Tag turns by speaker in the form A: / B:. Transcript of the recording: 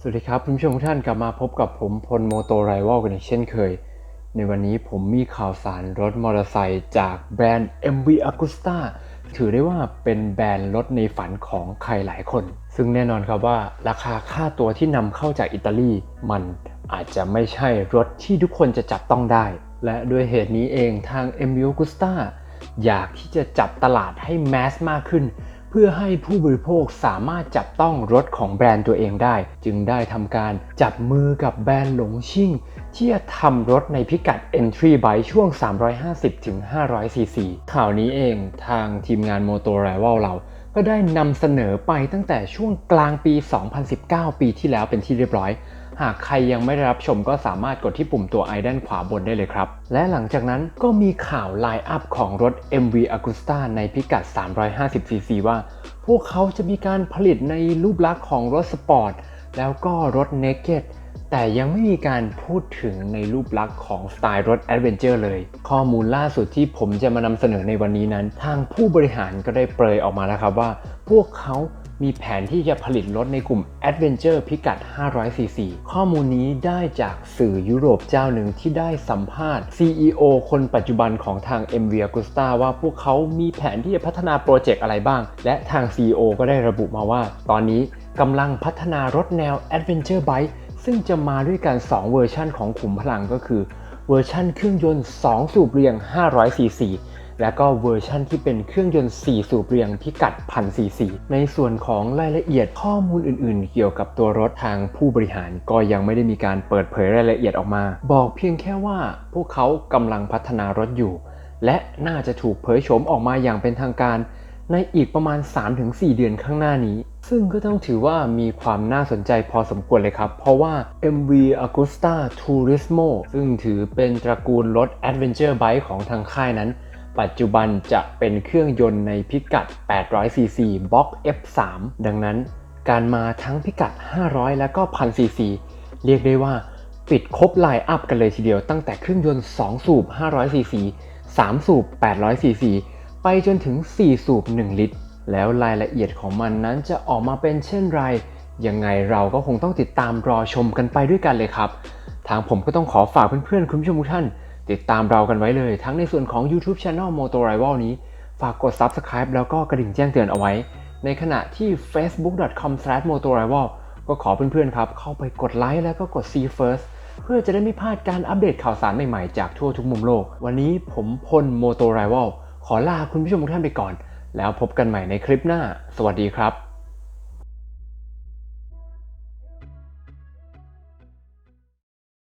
A: สวัสดีครับคุณผู้ชมทุกท่านกลับมาพบกับผมพลโมโตไรวลกันอีกเช่นเคย ในวันนี้ผมมีข่าวสารรถมอเตอร์ไซค์จากแบรนด์ MV Agusta ถือได้ว่าเป็นแบรนด์รถในฝันของใครหลายคน ซึ่งแน่นอนครับว่าราคาค่าตัวที่นำเข้าจากอิตาลี มันอาจจะไม่ใช่รถที่ทุกคนจะจับต้องได้ และด้วยเหตุนี้เองทาง MV Agusta อยากที่จะจับตลาดให้แมสมากขึ้น เพื่อให้ผู้บริโภคสามารถจับต้องรถของแบรนด์ตัวเองได้ จึงได้ทำการจับมือกับแบรนด์หลงชิ่ง ที่จะทำรถในพิกัด Entry by ช่วง 350-500 cc ข่าวนี้เองทางทีมงาน Moto Rival เราก็ได้นำเสนอไปตั้งแต่ช่วงกลางปี 2019 ปีที่แล้วเป็นที่เรียบร้อย หากใครยังไม่ได้รับชมก็สามารถกดที่ปุ่มตัวไอด้านขวาบนได้เลยครับ และหลังจากนั้นก็มีข่าวไลน์อัพของรถ MV Agusta ในพิกัด 350cc ว่า พวกเขาจะมีการผลิตในรูปลักษณ์ของรถสปอร์ตแล้วก็รถ Naked แต่ยังไม่มีการพูดถึงในรูปลักษณ์ของสไตล์รถแอดเวนเจอร์เลย ข้อมูลล่าสุดที่ผมจะมานำเสนอในวันนี้นั้น ทางผู้บริหารก็ได้เปรยออกมาแล้วครับว่า พวกเขา มีแผนที่จะผลิตรถในกลุ่ม Adventure พิกัด 500cc ข้อมูลนี้ได้จากสื่อยุโรปเจ้าหนึ่งที่ได้สัมภาษณ์ CEO คนปัจจุบันของทาง MV Agusta ว่าพวกเขามีแผนที่จะพัฒนาโปรเจกต์อะไรบ้าง และทาง CEO ก็ได้ระบุมาว่า ตอนนี้กำลังพัฒนารถแนว Adventure Bike ซึ่งจะมาด้วยกัน 2 เวอร์ชันของขุมพลังก็คือ เวอร์ชันเครื่องยนต์ 2 สูบเรียง 500cc และก็เวอร์ชั่นที่เป็นเครื่องยนต์ 4 สูบเรียงพิกัด1000 cc ในส่วนของรายละเอียดข้อมูลอื่นๆ เกี่ยวกับตัวรถทางผู้บริหารก็ยังไม่ได้มีการเปิดเผยรายละเอียดออกมา บอกเพียงแค่ว่าพวกเขากำลังพัฒนารถอยู่ และน่าจะถูกเผยโฉมออกมาอย่างเป็นทางการ ในอีกประมาณ 3-4 เดือนข้างหน้านี้ ซึ่งก็ต้องถือว่ามีความน่าสนใจพอสมควรเลยครับ เพราะว่า MV Agusta Turismo ซึ่งถือเป็นตระกูลรถ Adventure Bike ของทางค่ายนั้น ปัจจุบันจะเป็นเครื่องยนต์ในพิกัด 800cc Box F3 ดังนั้นการมาทั้งพิกัด 500 และก็ 1000cc เรียกได้ว่าปิดครบไลน์อัพกันเลยทีเดียวตั้งแต่เครื่องยนต์ 2 สูบ 500cc 3 สูบ 800cc ไปจนถึง 4 สูบ 1 ลิตร แล้วรายละเอียดของมันนั้นจะออกมาเป็นเช่นไร ยังไงเราก็คงต้องติดตามรอชมกันไปด้วยกันเลยครับ ทางผมก็ต้องขอฝากเพื่อนๆ คุณผู้ชมทุกท่าน ติดตามเรากันไว้เลยทั้งในส่วนของ YouTube Channel Moto Rival นี้ ฝากกด Subscribe แล้วก็กระดิ่งแจ้งเตือนเอาไว้ ในขณะที่ facebook.com/motorival ก็ขอเพื่อนๆครับ เข้าไปกดไลค์แล้วก็กด See First เพื่อจะได้ไม่พลาดการอัปเดตข่าวสารใหม่ๆ จากทั่วทุกมุมโลก วันนี้ผมพล Moto Rival ขอลาคุณผู้ชมทุกท่านไปก่อน แล้วพบกันใหม่ในคลิปหน้า สวัสดีครับ